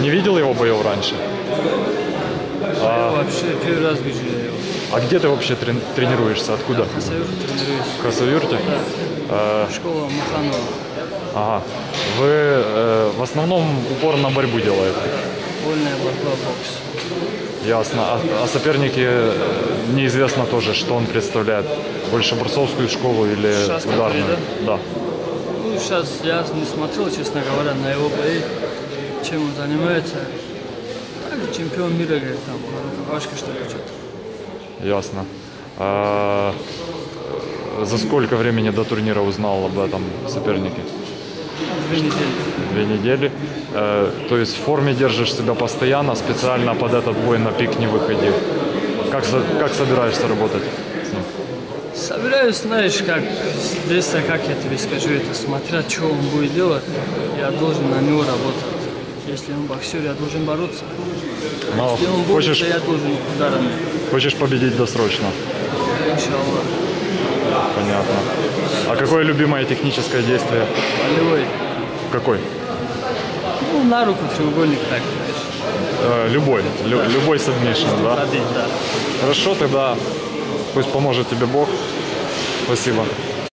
Не видел его боев раньше? Вообще первый раз вижу я его. А где ты вообще трен- тренируешься? Откуда? На Союзе тренируюсь. В Красавюрте? Школа Маханова. Ага. Вы э, в основном упор на борьбу делаете? Вольная борьба, бокс. Ясно. А, а соперники э, неизвестно тоже, что он представляет. Больше борцовскую школу или Сейчас который, ударную? Да. Ну, сейчас я не смотрел, честно говоря, на его бои, чем он занимается. Так, чемпион мира, говорит, там, рукопашка, что что-то. Ясно. А, за сколько времени до турнира узнал об этом сопернике? Две недели. Две недели. Э, то есть в форме держишь себя постоянно, специально под этот бой на пик не выходил. Как, как собираешься работать с ним? Собираюсь, знаешь, как здесь, как я тебе скажу, это смотря, что он будет делать, я должен на него работать. Если он боксер, я должен бороться. Но Если он хочешь, борется, я должен ударами. хочешь победить досрочно. Иншаллах. Понятно. А какое любимое техническое действие? Болевой. Какой? Ну, на руку треугольник так, знаешь. Э, любой. Лю- любой сабмишн, да? Пробить, да. Хорошо, тогда пусть поможет тебе Бог. Спасибо.